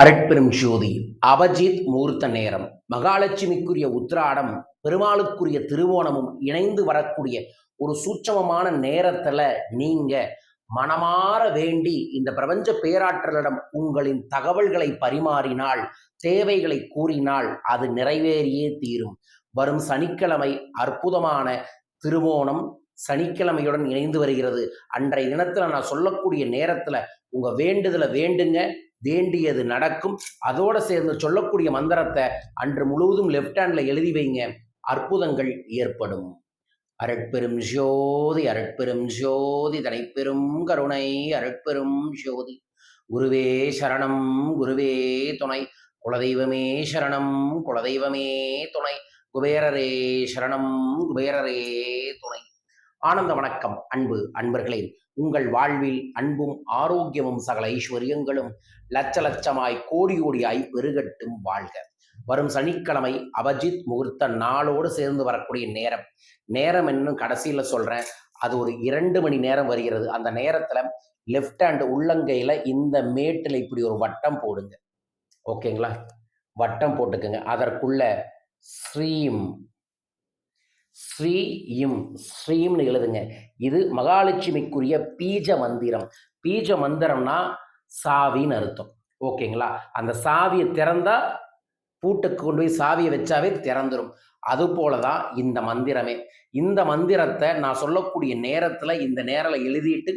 அரட்பெரும் ஜோதி அபஜித் முகூர்த்த நேரம். மகாலட்சுமிக்குரிய உத்திராடம் பெருமாளுக்குரிய திருவோணமும் இணைந்து வரக்கூடிய ஒரு சூட்சமமான நேரத்துல நீங்க மனமாற வேண்டி இந்த பிரபஞ்ச பேராற்றலிடம் உங்களின் தகவல்களை பரிமாறினால் தேவைகளை கூறினால் அது நிறைவேறியே தீரும். வரும் சனிக்கிழமை அற்புதமான திருவோணம் சனிக்கிழமையுடன் இணைந்து வருகிறது. அன்றைய தினத்துல நான் சொல்லக்கூடிய நேரத்துல உங்க வேண்டுதலை வேண்டுங்க வேண்டியது நடக்கும். அதோட சேர்ந்து சொல்லக்கூடிய மந்திரத்தை அன்று முழுவதும் லெஃப்ட் ஹேண்ட்ல எழுதி வைங்க. அற்புதங்கள் ஏற்படும். அரட்பெரும் ஜோதி அரட்பெரும் ஜோதி தனைப்பெரும் கருணை அரட்பெரும் ஜோதி. குருவே சரணம் குருவே துணை. குலதெய்வமே சரணம் குலதெய்வமே துணை. குபேரரே சரணம் குபேரரே துணை. ஆனந்த வணக்கம் அன்பு அன்பர்களே. உங்கள் வாழ்வில் அன்பும் ஆரோக்கியமும் சகல ஐஸ்வர்யங்களும் லட்ச லட்சமாய் கோடி கோடியாய் பெருகட்டும் வாழ்க. வரும் சனிக்கிழமை அபஜித் முகூர்த்த நாளோடு சேர்ந்து வரக்கூடிய நேரம். நேரம் இன்னும் கடைசியில் சொல்றேன். அது ஒரு இரண்டு மணி நேரம் வருகிறது. அந்த நேரத்துல லெஃப்ட் ஹேண்ட் உள்ளங்கையில இந்த மேட்டில் இப்படி ஒரு வட்டம் போடுங்க. ஓகேங்களா? வட்டம் போட்டுக்கோங்க. அதற்குள்ள ஸ்ரீம் ஸ்ரீ இம் ஸ்ரீம்னு எழுதுங்க. இது மகாலட்சுமிக்குரிய பீஜ மந்திரம். பீஜ மந்திரம்னா சாவின்னு அர்த்தம். ஓகேங்களா? அந்த சாவியை திறந்தா பூட்டுக்கு கொண்டு போய் சாவியை வச்சாவே திறந்துடும் அது போல தான் இந்த மந்திரமே. இந்த மந்திரத்தை நான் சொல்லக்கூடிய நேரத்தில் இந்த நேரில் எழுதிட்டு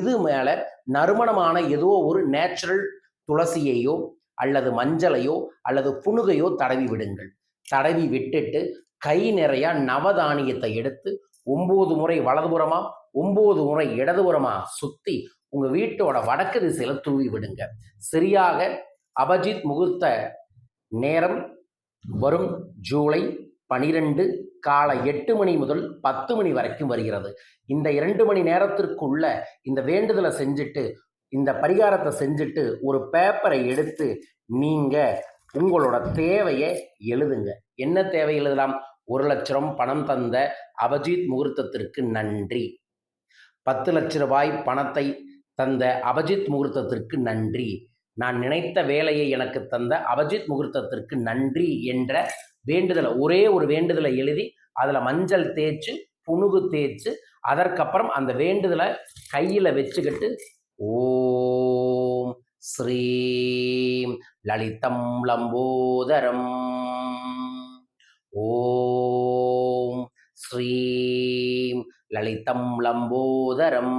இது மேலே நறுமணமான ஏதோ ஒரு நேச்சுரல் துளசியையோ அல்லது மஞ்சளையோ அல்லது புனுகையோ தடவி விடுங்கள். தடவி விட்டுட்டு கை நிறையா நவதானியத்தை எடுத்து ஒம்பது முறை வலதுபுறமா ஒம்பது முறை இடதுபுறமா சுத்தி உங்க வீட்டோட வடக்கு திசையில தூவி விடுங்க. சரியாக அபஜித் முகூர்த்த நேரம் வரும் ஜூலை பனிரெண்டு காலை எட்டு மணி முதல் பத்து மணி வரைக்கும் வருகிறது. இந்த இரண்டு மணி நேரத்திற்குள்ள இந்த வேண்டுதலை செஞ்சுட்டு இந்த பரிகாரத்தை செஞ்சுட்டு ஒரு பேப்பரை எடுத்து நீங்க உங்களோட தேவையை எழுதுங்க. என்ன தேவை எழுதலாம்? ஒரு லட்சம் பணம் தந்த அபஜித் முகூர்த்தத்திற்கு நன்றி. பத்து லட்ச ரூபாய் பணத்தை தந்த அபஜித் முகூர்த்தத்திற்கு நன்றி. நான் நினைத்த வேலையை எனக்கு தந்த அபஜித் முகூர்த்தத்திற்கு நன்றி என்ற வேண்டுதலை ஒரே ஒரு வேண்டுதலை எழுதி அதில் மஞ்சள் தேய்ச்சி புணுகு தேய்ச்சு அதற்கப்புறம் அந்த வேண்டுதலை கையில் வச்சுக்கிட்டு ஓம் ஸ்ரீம் லலிதம் லம்போதரம். ஓ ஸ்ரீம் லலிதம் லம்போதரம்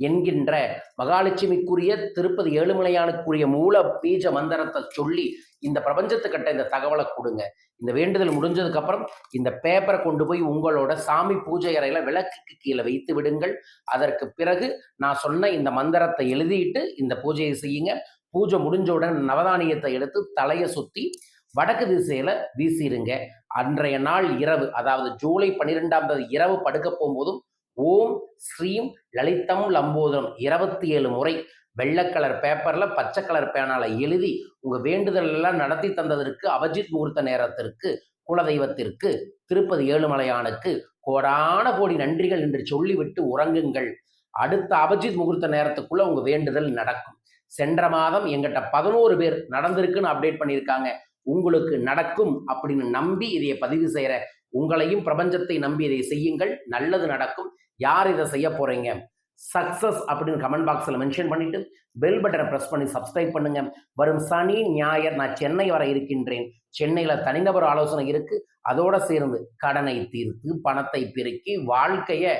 என்கின்ற மகாலட்சுமிக்குரிய திருப்பதி ஏழுமலையானுக்குரிய மூல பீஜ மந்திரத்தை சொல்லி இந்த பிரபஞ்சத்துக்கிட்ட இந்த தகவலை கொடுங்க. இந்த வேண்டுதல் முடிஞ்சதுக்கப்புறம் இந்த பேப்பரை கொண்டு போய் உங்களோட சாமி பூஜை அறையில் விளக்குக்கு கீழே வைத்து விடுங்கள். அதற்கு பிறகு நான் சொன்ன இந்த மந்திரத்தை எழுதிட்டு இந்த பூஜையை செய்யுங்க. பூஜை முடிஞ்ச உடனே நவதானியத்தை எடுத்து தலையை சுற்றி வடக்கு திசையில வீசிடுங்க அன்றைய நாள் இரவு அதாவது ஜூலை பன்னிரெண்டாம் தேதி இரவு படுக்க போகும்போதும் ஓம் ஸ்ரீம் லலிதம் லம்போதரம் இருபத்தி ஏழு முறை வெள்ளை கலர் பேப்பர்ல பச்சை கலர் பேனால எழுதி உங்க வேண்டுதல் எல்லாம் நடத்தி தந்ததற்கு அபஜித் முகூர்த்த நேரத்திற்கு குலதெய்வத்திற்கு திருப்பதி ஏழுமலையானுக்கு கோடான கோடி நன்றிகள் என்று சொல்லிவிட்டு உறங்குங்கள். அடுத்த அபஜித் முகூர்த்த நேரத்துக்குள்ள உங்க வேண்டுதல் நடக்கும். சென்ற மாதம் எங்கிட்ட பதினோரு பேர் நடந்திருக்குன்னு அப்டேட் பண்ணியிருக்காங்க. உங்களுக்கு நடக்கும் அப்படின்னு நம்பி இதை பதிவு செய்கிற உங்களையும் பிரபஞ்சத்தை நம்பி இதை செய்யுங்கள். நல்லது நடக்கும். யார் இதை செய்ய போறீங்க? சக்ஸஸ் அப்படின்னு கமெண்ட் பாக்ஸில் மென்ஷன் பண்ணிட்டு பெல் பட்டனை ப்ரெஸ் பண்ணி சப்ஸ்கிரைப் பண்ணுங்க. வரும் சனி ஞாயிறு நான் சென்னை வர இருக்கின்றேன். சென்னையில் தனிநபர் ஆலோசனை இருக்கு. அதோட சேர்ந்து கடனை தீர்த்து பணத்தை பெருக்கி வாழ்க்கைய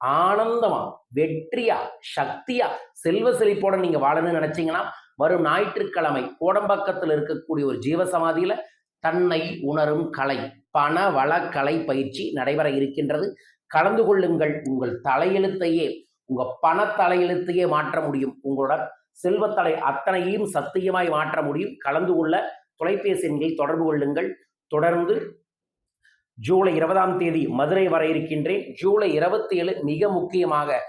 ஆனந்தமா வெற்றியா சக்தியா செல்வ செழிப்போட நீங்க வாழணும்னு நினைச்சீங்கன்னா வரும் ஞாயிற்றுக்கிழமை கோடம்பாக்கத்தில் இருக்கக்கூடிய ஒரு ஜீவசமாதியில் தன்னை உணரும் கலை பண வளக்கலை கலை பயிற்சி நடைபெற இருக்கின்றது. கலந்து கொள்ளுங்கள். உங்கள் தலையெழுத்தையே உங்க பண தலையெழுத்தையே மாற்ற முடியும். உங்களோட செல்வத்தலை அத்தனையும் சத்தியமாய் மாற்ற முடியும். கலந்து கொள்ள தொலைபேசி எண்களில் தொடர்பு கொள்ளுங்கள். தொடர்ந்து ஜூலை இருபதாம் தேதி மதுரை வர இருக்கின்றேன். ஜூலை இருபத்தி ஏழு மிக முக்கியமாக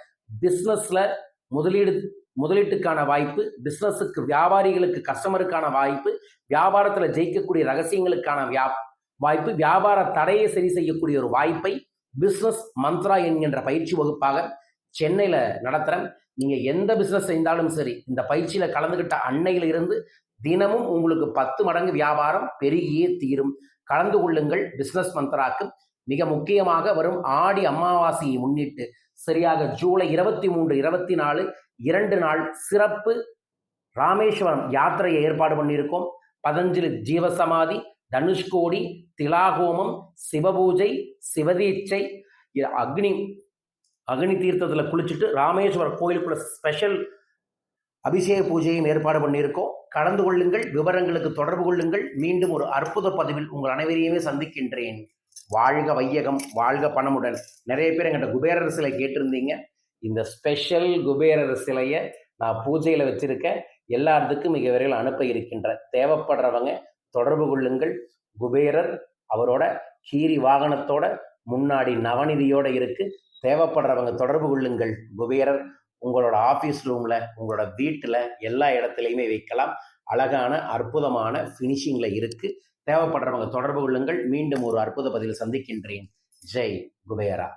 பிஸ்னஸ்ல முதலீடு முதலீட்டுக்கான வாய்ப்பு பிஸ்னஸுக்கு வியாபாரிகளுக்கு கஸ்டமருக்கான வாய்ப்பு வியாபாரத்தில் ஜெயிக்கக்கூடிய ரகசியங்களுக்கான வியா வாய்ப்பு வியாபார தடையை சரி செய்யக்கூடிய ஒரு வாய்ப்பை பிஸ்னஸ் மந்த்ரா என்கின்ற பயிற்சி வகுப்பாக சென்னையில் நடத்துகிறேன் நீங்கள் எந்த பிஸ்னஸ் செய்தாலும் சரி இந்த பயிற்சியில் கலந்துக்கிட்ட அன்னையில் இருந்து தினமும் உங்களுக்கு பத்து மடங்கு வியாபாரம் பெருகியே தீரும். கலந்து கொள்ளுங்கள் பிஸ்னஸ் மந்த்ராக்கு மிக முக்கியமாக வரும் ஆடி அமாவாசையை முன்னிட்டு சரியாக ஜூலை இருபத்தி மூன்று இருபத்தி நாலு இரண்டு நாள் சிறப்பு ராமேஸ்வரம் யாத்திரையை ஏற்பாடு பண்ணியிருக்கோம். பதஞ்சலி ஜீவசமாதி தனுஷ்கோடி திலாகோமம் சிவபூஜை சிவதீட்சை அக்னி அக்னி தீர்த்தத்தில் குளிச்சுட்டு ராமேஸ்வரம் கோயிலுக்குள்ள ஸ்பெஷல் அபிஷேக பூஜையும் ஏற்பாடு பண்ணியிருக்கோம். கலந்து கொள்ளுங்கள் விவரங்களுக்கு தொடர்பு கொள்ளுங்கள். மீண்டும் ஒரு அற்புத பதிவில் உங்கள் அனைவரையுமே சந்திக்கின்றேன். வாழ்க வையகம் வாழ்க பணமுடன். நிறைய பேர் எங்கிட்ட குபேரர் சிலை கேட்டிருந்தீங்க. இந்த ஸ்பெஷல் குபேரர் சிலையை நான் பூஜையில் வச்சுருக்கேன். எல்லாத்துக்கும் மிக விரைவில் அனுப்ப இருக்கின்ற தேவைப்படுறவங்க தொடர்பு கொள்ளுங்கள். குபேரர் அவரோட கீரி வாகனத்தோட முன்னாடி நவநிதியோட இருக்கு. தேவைப்படுறவங்க தொடர்பு கொள்ளுங்கள். குபேரர் உங்களோட ஆஃபீஸ் ரூமில் உங்களோட வீட்டில் எல்லா இடத்துலையுமே வைக்கலாம். அழகான அற்புதமான ஃபினிஷிங்கில் இருக்குது தேவைப்படுறவங்க தொடர்பு கொள்ளுங்கள். மீண்டும் ஒரு அற்புத பதிவில் சந்திக்கின்றேன். ஜெய் குபேரா.